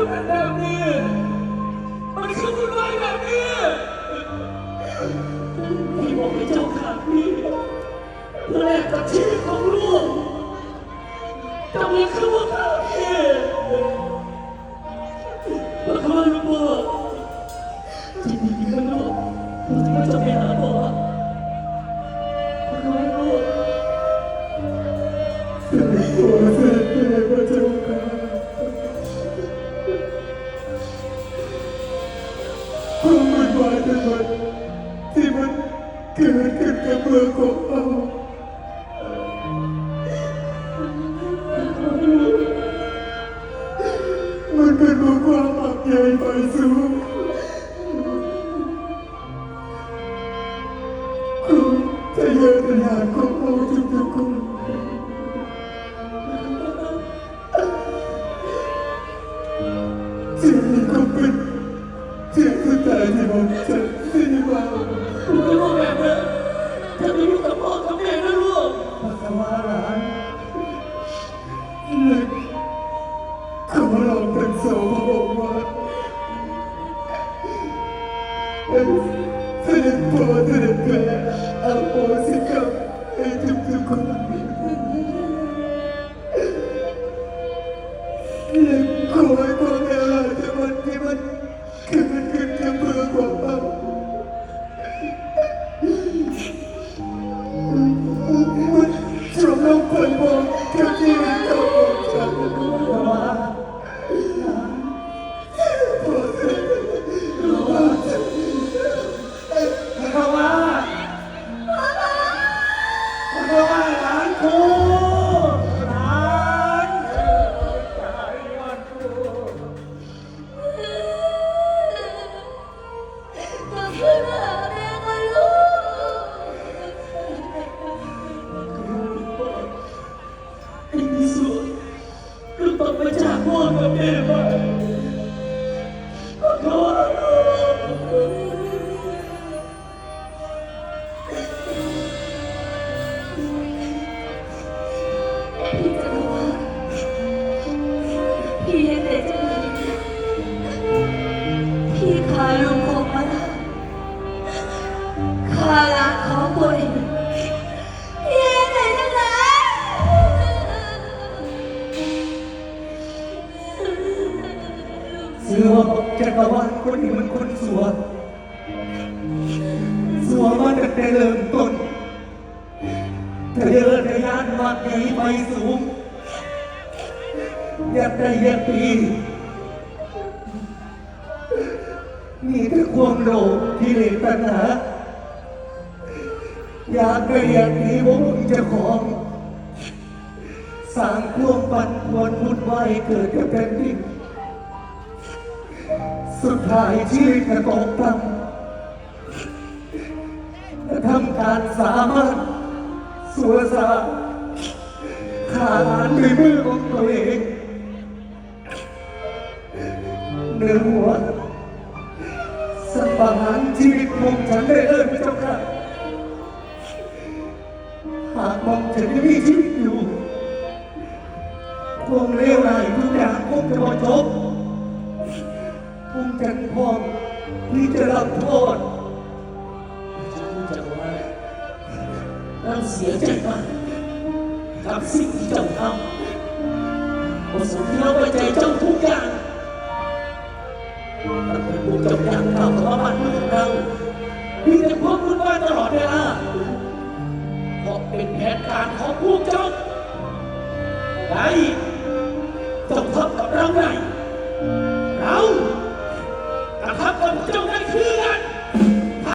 คือเป็นแบบนี้ มันคือวุ่นวายแบบนี้พี่บอกให้เจ้าขาดพี่เพื่อแลกกับชีวิตของลูกแต่มันคือว่า มืองของเรามันเป็นเพราะความอับใหญ่ไปสูงคุณทะเยอทะยานของเราทุกๆคนสิ่งนี้ก็เป็นเสียงสุดท้ายที่ผมจะได้มาลูกไม่บอกแบบนั้ นถ้าไม่อยู่กับพ่อกับแม่นะลูกปัสสาวะหลานหนึ่งขอลองทั้งสองพระองค์ว่าเสด็จพ่อเสด็จแม่อโหสิกรรมให้ทุกๆคนและขอ จ พ่อกับแม่ไปขอโทษลู สือจักรวาลคนนี้มันคนสัวสัวมาตั้งแต่เริ่มต้นทะเยอทะยานมากใหญ่ไปสูงอยากได้อยากดีมีแต่ความโลภที่เลตัณหาอยากได้อยากดีว่ามึงจะของสร้างความปั่นป่วนวุ่นวายเกิดกับแผ่นดิน สุดท้ายชีวิตก็ตกต่ำและทำการสามารถสัวสาขาหานด้วยมือของตัวเองเนื้อหัวสังหารชีวิตของฉันได้เลยพระเจ้าค่ะหากมองฉันยังมีชีวิตอยู่คงเลวร้ายทุกอย่างคงจะมาจบ พุ่งจันพร้อมที่จะรับโทษจะรู้จักว่าเราเสียใจมากกับสิ่งที่เจ้าทำบทสนที่เราไว้ใจเจ้าทุกอย่างตั้งแต่พวกเจ้าอยากเข้ามาบ้านเมืองเรามีแต่พวกวุ่นวาตลอดเวลาเพราะเป็นแผนการของพวกเจ้าไงเจ้าทำกับเราไง One, two, three,